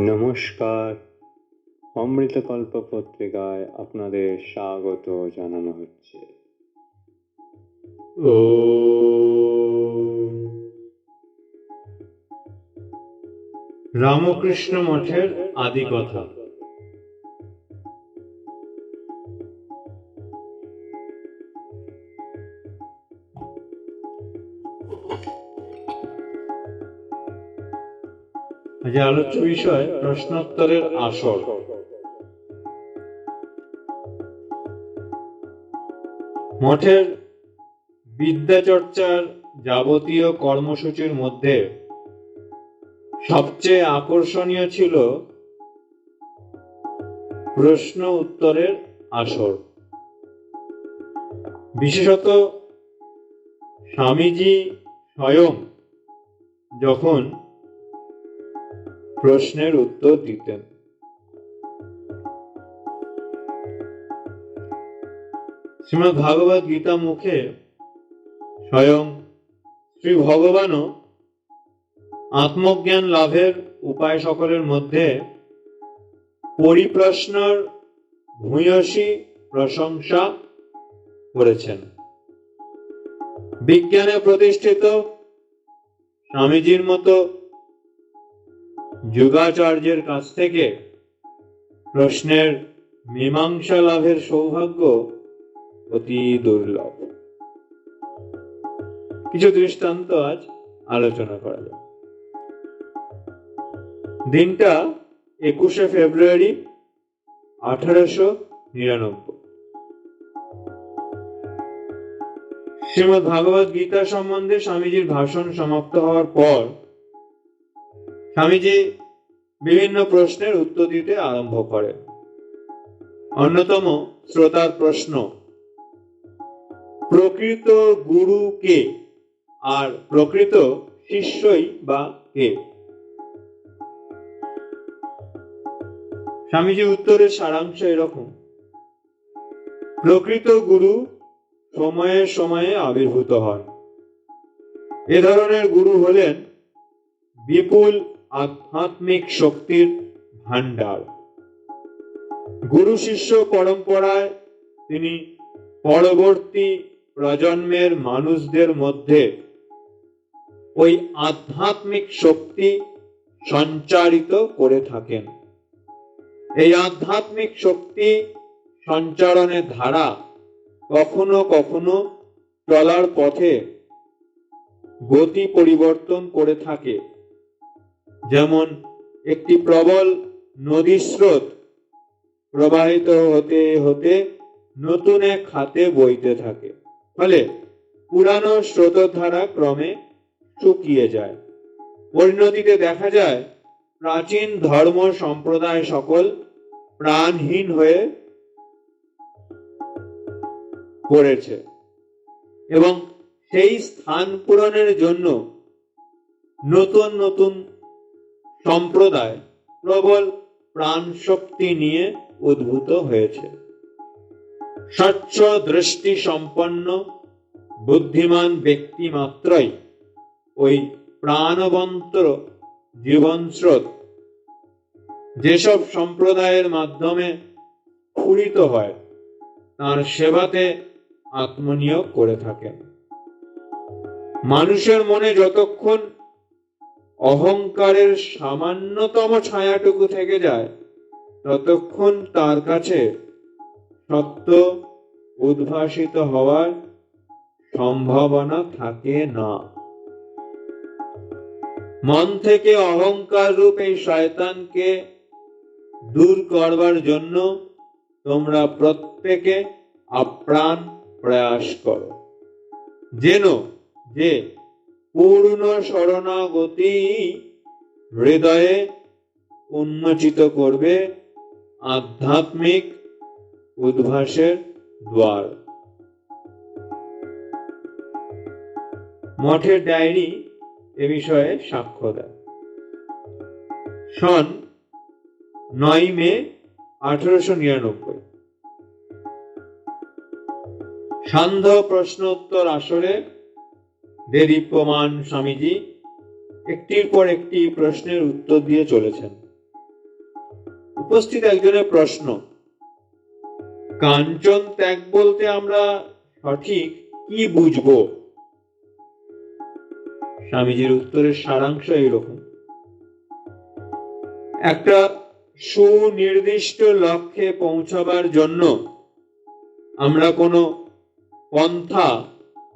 নমস্কার। অমৃতকল্প পত্রিকায় আপনাদের স্বাগত জানানো হচ্ছে। ও রামকৃষ্ণ মঠের আদি কথা। আজ আলোচ্য বিষয়, প্রশ্নোত্তরের আসর। মঠের বিদ্যাচর্চার যাবতীয় কর্মসূচির মধ্যে সবচেয়ে আকর্ষণীয় ছিল প্রশ্ন উত্তরের আসর। বিশেষত স্বামীজি স্বয়ং যখন প্রশ্নের উত্তর দিতেন। শ্রীমদ ভাগবত গীতা মুখে স্বয়ং শ্রী ভগবানও আত্মজ্ঞান লাভের উপায় সকলের মধ্যে পরিপ্রশ্নর ভূয়সী প্রশংসা করেছেন। বিজ্ঞানে প্রতিষ্ঠিত স্বামীজির মতো যুগাচার্যের কাছ থেকে প্রশ্নের মীমাংসা লাভের সৌভাগ্য অতি দুর্লভ। কিছু দৃষ্টান্ত আজ আলোচনা করা যাক। দিনটা একুশে ফেব্রুয়ারি আঠারোশো নিরানব্বই। শ্রীমদ ভাগবত গীতা সম্বন্ধে স্বামীজির ভাষণ সমাপ্ত হওয়ার পর স্বামীজি বিভিন্ন প্রশ্নের উত্তর দিতে আরম্ভ করেন। অন্যতম শ্রোতার প্রশ্ন, প্রকৃত গুরু কে? আর প্রকৃত শিষ্যই বা কে? স্বামীজি উত্তরের সারাংশ এরকম, প্রকৃত গুরু সময়ে সময়ে আবির্ভূত হন। এ ধরনের গুরু হলেন বিপুল আধ্যাত্মিক শক্তির ভান্ডার গুরু শিষ্য পরম্পরায় তিনি পরবর্তী প্রজন্মের মানুষদের মধ্যে ওই আধ্যাত্মিক শক্তি সঞ্চারিত করে থাকেন। এই আধ্যাত্মিক শক্তি সঞ্চারণের ধারা কখনো কখনো চলার পথে গতি পরিবর্তন করে থাকে। যেমন একটি প্রবল নদী স্রোত প্রবাহিত হতে হতে নতুন এক খাতে বইতে থাকে। ফলে পুরানো স্রোতধারা ক্রমে শুকিয়ে যায়। পরিণতিতে দেখা যায়, প্রাচীন ধর্ম সম্প্রদায় সকল প্রাণহীন হয়ে পড়েছে এবং সেই স্থান পূরণের জন্য নতুন নতুন সম্প্রদায় প্রবল প্রাণ শক্তি নিয়ে উদ্ভূত হয়েছে। স্বচ্ছ দৃষ্টি সম্পন্ন বুদ্ধিমান ব্যক্তি মাত্রই ওই প্রাণবন্ত জীবন স্রোত যেসব সম্প্রদায়ের মাধ্যমে স্ফুরিত হয়, তার সেবাতে আত্মনিয়োগ করে থাকেন। মানুষের মনে যতক্ষণ অহংকারের সামান্যতম ছায়াটুকু থেকে যায়, ততক্ষণ তার কাছে সত্য উদ্ভাসিত হওয়ার সম্ভাবনা থাকে না। মন থেকে অহংকার রূপ এই শয়তানকে দূর করবার জন্য তোমরা প্রত্যেকে আপ্রাণ প্রয়াস করো। যেন যে পূর্ণ শরণাগতি হৃদয়ে উন্মোচিত করবে আধ্যাত্মিক উদ্ভাসের দ্বার। মঠের ডায়েরি এ বিষয়ে সাক্ষ্য দেয়। সন নয় মে আঠারোশো নিরানব্বই। সান্ধ্য প্রশ্ন উত্তর আসরে দেদীপ্যমান স্বামীজি একটির পর একটি প্রশ্নের উত্তর দিয়ে চলেছেন। উপস্থিত একজনের প্রশ্ন, কাঞ্চন ত্যাগ বলতে আমরা সঠিক কি বুঝব? স্বামীজির উত্তরের সারাংশ এইরকম। একটা সুনির্দিষ্ট লক্ষ্যে পৌঁছাবার জন্য আমরা কোনো পন্থা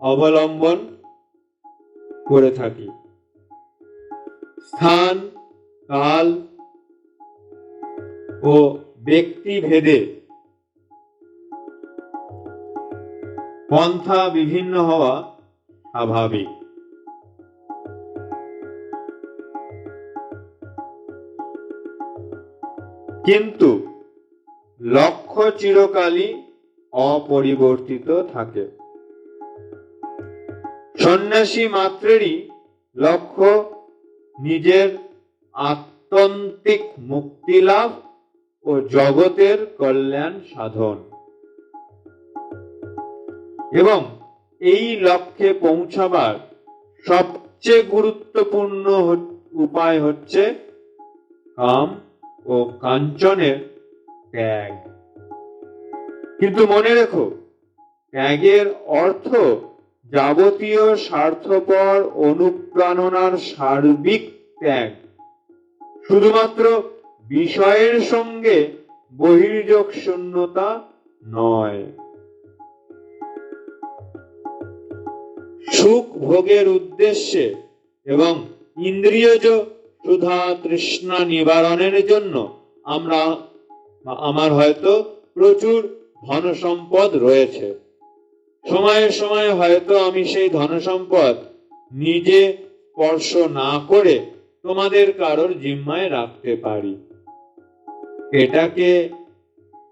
অবলম্বন করে থাকি। স্থান, কাল ও ব্যক্তি ভেদে পন্থা বিভিন্ন হওয়া স্বাভাবিক। কিন্তু লক্ষ্য চিরকালই অপরিবর্তিত থাকে। সন্ন্যাসী মাত্রেরই লক্ষ্য নিজের আত্যন্তিক মুক্তি লাভ ও জগতের কল্যাণ সাধন। এবং এই লক্ষ্যে পৌঁছাবার সবচেয়ে গুরুত্বপূর্ণ উপায় হচ্ছে কাম ও কাঞ্চনের ত্যাগ। কিন্তু মনে রেখো, ত্যাগের অর্থ যাবতীয় স্বার্থপর অনুপ্রাণনার সার্বিক ত্যাগ। শুধুমাত্র বিষয়ের সঙ্গে বহির্যোগ শূন্যতা নয়। সুখ ভোগের উদ্দেশ্যে এবং ইন্দ্রিয়জ সুধা তৃষ্ণা নিবারণের জন্য আমরা, আমার হয়তো প্রচুর ধন সম্পদ রয়েছে। সময়ে সময়ে হয়তো আমি সেই ধন সম্পদ নিজে স্পর্শ না করে তোমাদের কারোর জিম্মায় রাখতে পারি। এটাকে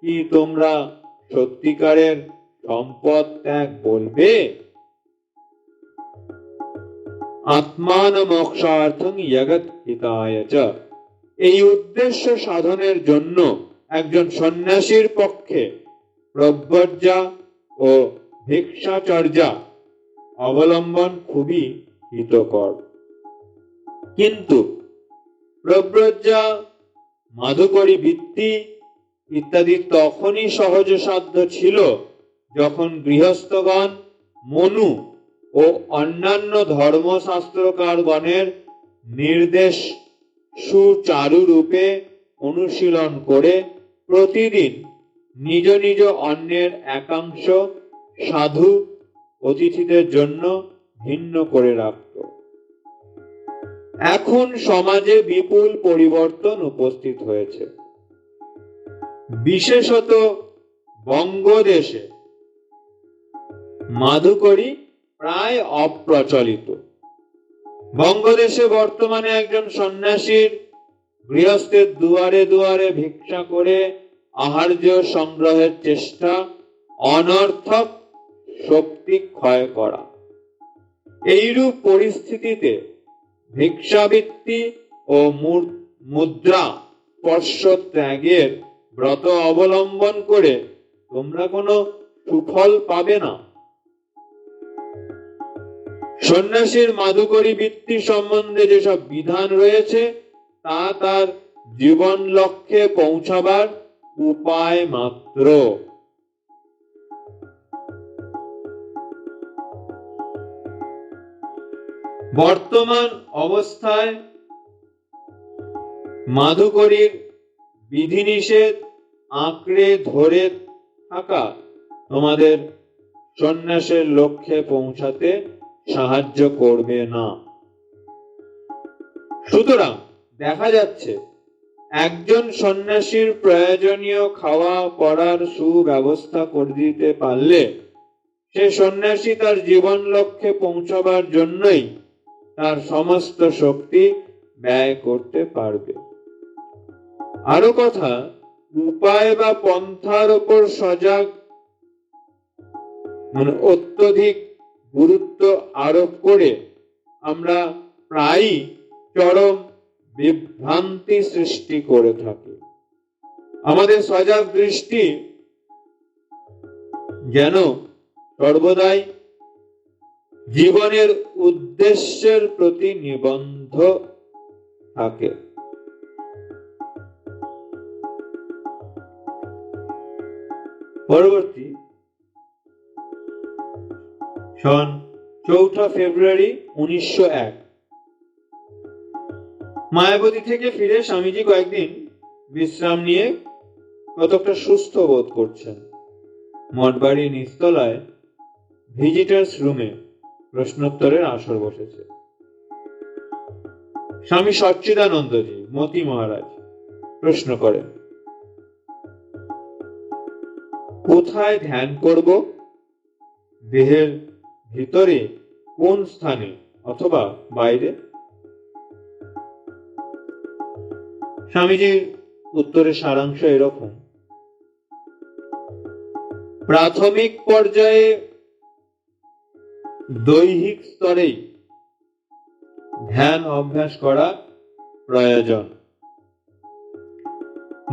কি তোমরা সত্যিকারের সম্পদ ত্যাগ বলবে? আত্মান মোক্ষার্থং জগৎ হিতায় এই উদ্দেশ্য সাধনের জন্য একজন সন্ন্যাসীর পক্ষে প্রব্রজ্জা ও ভিক্ষাচর্যা অবলম্বন খুবই হিতকর। কিন্তু প্রব্রজ্জা মাধুকরী বৃত্তি ইত্যাদি তখনই সহজসাধ্য ছিল যখন গৃহস্থগণ মনু ও অন্যান্য ধর্মশাস্ত্রকারগণের নির্দেশ সুচারু রূপে অনুশীলন করে প্রতিদিন নিজ নিজ অন্যের একাংশ সাধু অতিথিদের জন্য ভিন্ন করে রাখত। এখন সমাজে বিপুল পরিবর্তন উপস্থিত হয়েছে। বিশেষত বঙ্গদেশে মাধুকরী প্রায় অপ্রচলিত। বঙ্গদেশে বর্তমানে একজন সন্ন্যাসীর গৃহস্থের দুয়ারে দুয়ারে ভিক্ষা করে আহার্য সংগ্রহের চেষ্টা অনর্থক শক্তি ক্ষয় করা। এইরূপ পরিস্থিতিতে ভিক্ষাবৃত্তি ও মুদ্রা স্পর্শ ত্যাগের ব্রত অবলম্বন করে তোমরা কোনো সুফল পাবে না। সন্ন্যাসীর মাধুকরী বৃত্তি সম্বন্ধে যেসব বিধান রয়েছে, তা তার জীবন লক্ষ্যে পৌঁছাবার উপায় মাত্র। বর্তমান অবস্থায় মাধুকরীর বিধিনিষেধ আঁকড়ে ধরে থাকা তোমাদের সন্ন্যাসের লক্ষ্যে পৌঁছাতে সাহায্য করবে না। সুতরাং দেখা যাচ্ছে, একজন সন্ন্যাসীর প্রয়োজনীয় খাওয়া পড়ার সুব্যবস্থা করে দিতে পারলে সে সন্ন্যাসী তার জীবন লক্ষ্যে পৌঁছাবার জন্যই তার সমস্ত শক্তি ব্যয় করতে পারবে। আরও কথা, উপায় বা পন্থার উপর সজাগ মানে অত্যধিক গুরুত্ব আরোপ করে আমরা প্রায়ই চরম বিভ্রান্তি সৃষ্টি করে থাকি। আমাদের সজাগ দৃষ্টি যেন সর্বদাই জীবনের উদ্দেশ্যের প্রতি নিবন্ধ থাকে। পরবর্তী, সন চৌঠা ফেব্রুয়ারি উনিশশো এক। মায়াবতী থেকে ফিরে স্বামীজি কয়েকদিন বিশ্রাম নিয়ে কতকটা সুস্থ বোধ করছেন। মঠবাড়ির নিচতলায় ভিজিটার্স রুমে প্রশ্নোত্তরের আসর বসেছে। স্বামী সচ্চিদানন্দজি, মতি মহারাজ, প্রশ্ন করেন, কোথায় ধ্যান করব? দেহের ভিতরে কোন স্থানে অথবা বাইরে? স্বামীজির উত্তরের সারাংশ এরকম, প্রাথমিক পর্যায়ে দৈহিক স্তরেই ধ্যান অভ্যাস করা প্রয়োজন।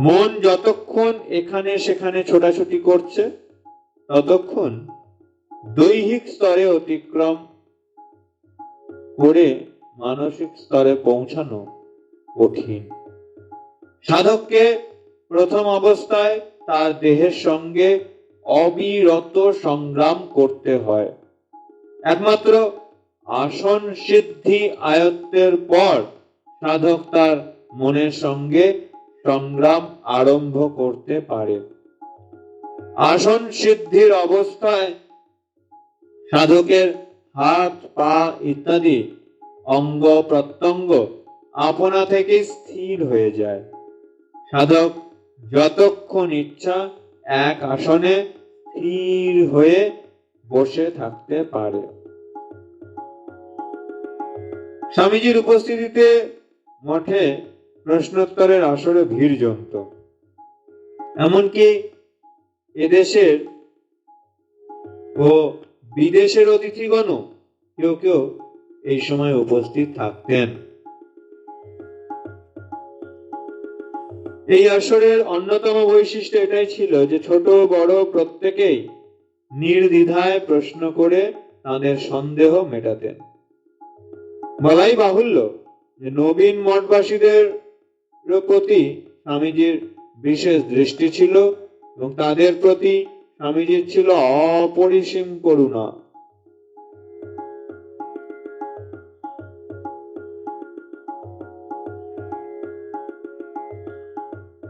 মন যতক্ষণ এখানে সেখানে ছোটাছুটি করছে, ততক্ষণ দৈহিক স্তরে অতিক্রম করে মানসিক স্তরে পৌঁছানো কঠিন। সাধককে প্রথম অবস্থায় তার দেহের সঙ্গে অবিরত সংগ্রাম করতে হয়। একমাত্র আসন সিদ্ধি আয়ত্তের পর সাধক তার মনের সঙ্গে সংগ্রাম আরম্ভ করতে পারে। আসন সিদ্ধির অবস্থায় সাধকের হাত, পা ইত্যাদি অঙ্গ প্রত্যঙ্গ আপনা থেকে স্থির হয়ে যায়। সাধক যতক্ষণ ইচ্ছা এক আসনে স্থির হয়ে বসে থাকতে পারে। স্বামীজির উপস্থিতিতে মঠে প্রশ্নোত্তরের আসরে ভিড় জমত। এমনকি এদেশের ও বিদেশের অতিথিগণও কেউ কেউ এই সময় উপস্থিত থাকতেন। এই আসরের অন্যতম বৈশিষ্ট্য এটাই ছিল যে ছোট বড় প্রত্যেকেই নির্দ্বিধায় প্রশ্ন করে তাদের সন্দেহ মেটাতেন। বলাই বাহুল্য যে নবীন মঠবাসীদের প্রতি স্বামীজির বিশেষ দৃষ্টি ছিল এবং তাদের প্রতি স্বামীজির ছিল অপরিসীম করুণা।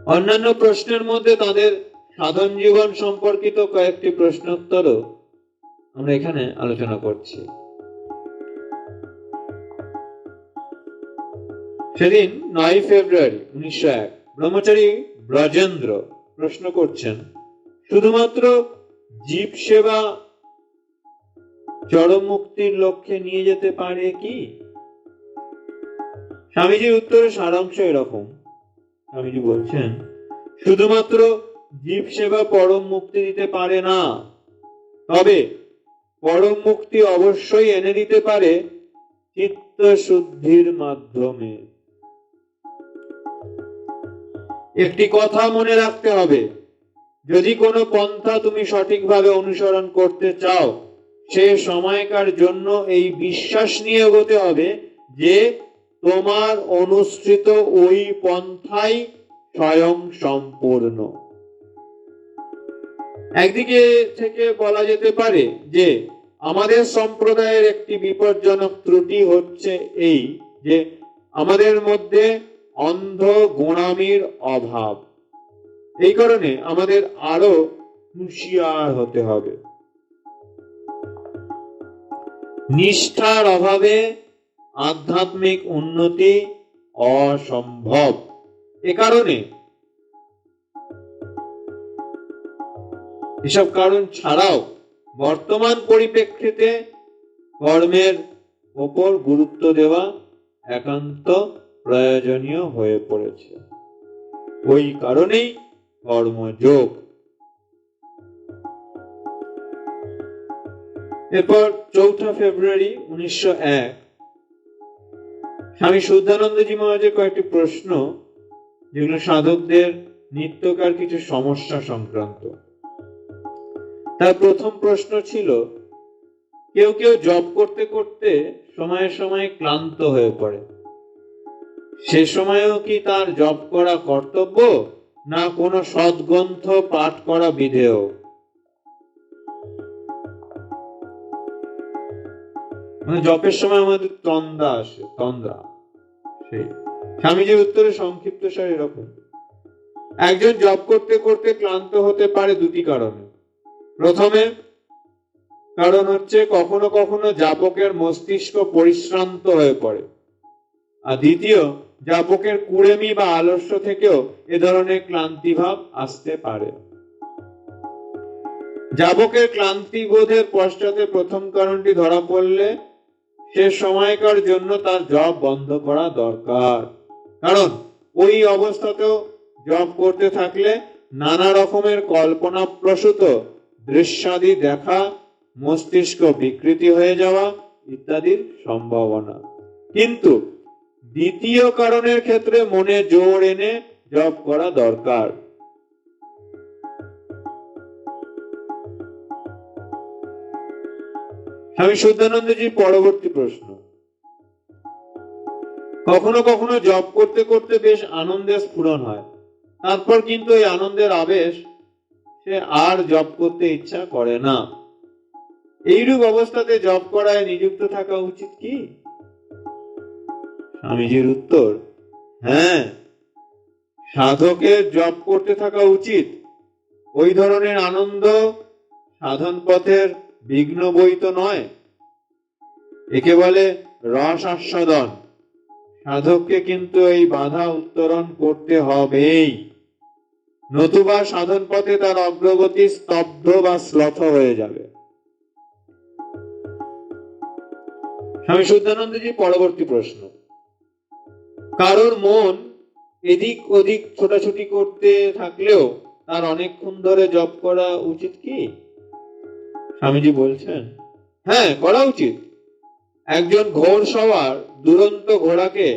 অন্যান্য প্রশ্নের মধ্যে তাদের সাধন জীবন সম্পর্কিত কয়েকটি প্রশ্নোত্তরও আমরা এখানে আলোচনা করছি। সেদিন নয় ফেব্রুয়ারি উনিশশো এক ব্রহ্মচারী ব্রজেন্দ্র প্রশ্ন করছেন, শুধুমাত্র জীব সেবা চরম মুক্তির লক্ষ্যে নিয়ে যেতে পারে কি? স্বামীজির উত্তরে সারাংশ এরকম। স্বামীজি বলছেন, শুধুমাত্র জীব সেবা পরম মুক্তি দিতে পারে না। তবে পরম মুক্তি অবশ্যই এনে দিতে পারে চিত্ত শুদ্ধির মাধ্যমে। একটি কথা মনে রাখতে হবে, যদি কোনো পন্থা তুমি সঠিকভাবে অনুসরণ করতে চাও, সে সময়কার জন্য এই বিশ্বাস নিয়ে এগোতে হবে যে তোমার অনুসৃত ওই পন্থাই স্বয়ং সম্পূর্ণ। একদিকে থেকে বলা যেতে পারে যে আমাদের সম্প্রদায়ের একটি বিপজ্জনক ত্রুটি হচ্ছে এই যে আমাদের মধ্যে অন্ধ গোড়ামির অভাব। এই কারণে আমাদের আরও হুঁশিয়ার হতে হবে। নিষ্ঠার অভাবে আধ্যাত্মিক উন্নতি অসম্ভব। এ কারণে এসব কারণ ছাড়াও বর্তমান পরিপ্রেক্ষিতে কর্মের ওপর গুরুত্ব দেওয়া একান্ত প্রয়োজনীয় হয়ে পড়েছে। ওই কারণেই কর্মযোগ। এরপর চৌঠা ফেব্রুয়ারি উনিশশো এক। স্বামী শুদ্ধানন্দজি মহারাজের কয়েকটি প্রশ্ন, যেগুলো সাধকদের নিত্যকার কিছু সমস্যা সংক্রান্ত। তার প্রথম প্রশ্ন ছিল, কেউ কেউ জব করতে করতে সময়ে সময়ে ক্লান্ত হয়ে পড়ে। সে সময়েও কি তার জব করা কর্তব্য না কোনো সদগ্রন্থ পাঠ করা বিধেয়? মানে জপের সময় আমাদের তন্দা আসে তন্দা স্বামীজির উত্তরে সংক্ষিপ্ত সার এরকম। একজন জব করতে করতে ক্লান্ত হতে পারে দুটি কারণে। প্রথমে, কারণ হচ্ছে কখনো কখনো জাপকের মস্তিষ্ক পরিশ্রান্ত হয়ে পড়ে। আর দ্বিতীয় জাপকের কুড়েমি বা আলস্য থেকেও এ ধরনের ক্লান্তি ভাব আসতে পারে। জাবকের ক্লান্তি বোধের পশ্চাতে প্রথম কারণটি ধরা পড়লে সে সময়কার জন্য তার জব বন্ধ করা দরকার। কারণ ওই অবস্থাতেও জব করতে থাকলে নানা রকমের কল্পনা প্রসূত দৃশ্যাদি দেখা, মস্তিষ্ক বিকৃতি হয়ে যাওয়া ইত্যাদির সম্ভাবনা। কিন্তু দ্বিতীয় কারণের ক্ষেত্রে মনে জোর এনে জব করা দরকার। স্বামী শুদ্ধানন্দজির পরবর্তী প্রশ্ন। কখনো কখনো জব করতে করতে বেশ আনন্দের স্ফুরণ হয়। তারপর কিন্তু এই আনন্দের আবেশ সে আর জব করতে ইচ্ছা করে না। এইরূপ অবস্থাতে জব করায় নিযুক্ত থাকা উচিত কি? স্বামীজির উত্তর হ্যাঁ সাধকের জব করতে থাকা উচিত। ওই ধরনের আনন্দ সাধন পথের বিঘ্ন বই তো নয়। একে বলে রস আস্বাদন। সাধককে কিন্তু এই বাধা উত্তরণ করতে হবেই। নতুবা সাধন পথে তার অগ্রগতি স্তব্ধ বা শ্লথ হয়ে যাবে। স্বামী শুদ্ধানন্দজি পরবর্তী প্রশ্ন। কারোর মন এদিক ওদিক ছোটাছুটি করতে থাকলেও তার অনেকক্ষণ ধরে জপ করা উচিত কি? স্বামীজি বলছেন হ্যাঁ করা উচিত। একজন ঘোড় সওয়ার দুরন্ত ঘোড়াকে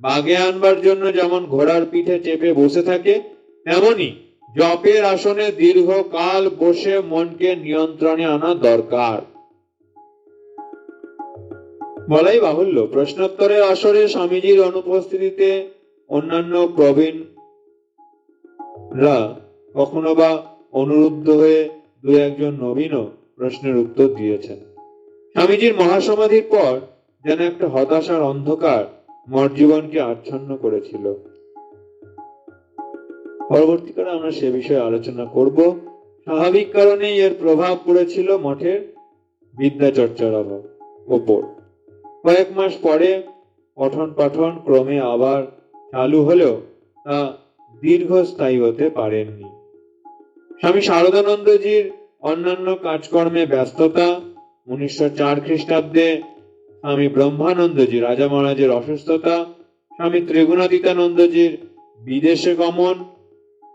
বাগে আনবার জন্য যেমন ঘোড়ার পিঠে চেপে বসে থাকে, তেমনি জপের আসনে দীর্ঘকাল বসে মনকে নিয়ন্ত্রণে আনা দরকার। বলাই বাহুল্য, প্রশ্নোত্তরের আসরে স্বামীজির অনুপস্থিতিতে অন্যান্য প্রবীণ কখনো বা অনুরুদ্ধ হয়ে দু একজন নবীনও প্রশ্নের উত্তর দিয়েছেন। স্বামীজির মহাসমাধির পর যেন একটা হতাশার অন্ধকার মঠ জীবনকে আচ্ছন্ন করেছিল। পরবর্তীকালে আমরা সে বিষয়ে আলোচনা করব। স্বাভাবিক কারণেই এর প্রভাব পড়েছিল মঠের বিদ্যা চর্চার অভাব, ওপর। কয়েক মাস পরে পঠন পাঠন ক্রমে আবার চালু হলেও তা দীর্ঘস্থায়ী হতে পারেননি। স্বামী শারদানন্দজির অন্যান্য কাজকর্মে ব্যস্ততা, উনিশশো চার খ্রিস্টাব্দে স্বামী ব্রহ্মানন্দজি, রাজা মহারাজের অসুস্থতা, স্বামী ত্রিগুণাতীতানন্দজির বিদেশে গমন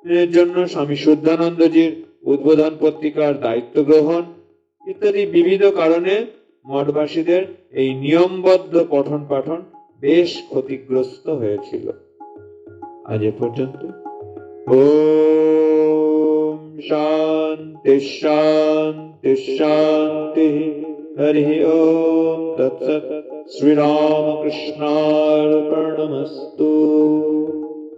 এর জন্য স্বামী শুদ্ধানন্দজির উদ্বোধন পত্রিকার দায়িত্ব গ্রহণ ইত্যাদি বিবিধ কারণে মঠবাসীদের এই নিয়মবদ্ধ পঠন পাঠন বেশ ক্ষতিগ্রস্ত হয়েছিল। আজ এ পর্যন্ত। ওম শান্তি শান্তি শান্তি। হরি ওম তৎসৎ। শ্রীরামকৃষ্ণার্পণমস্তু।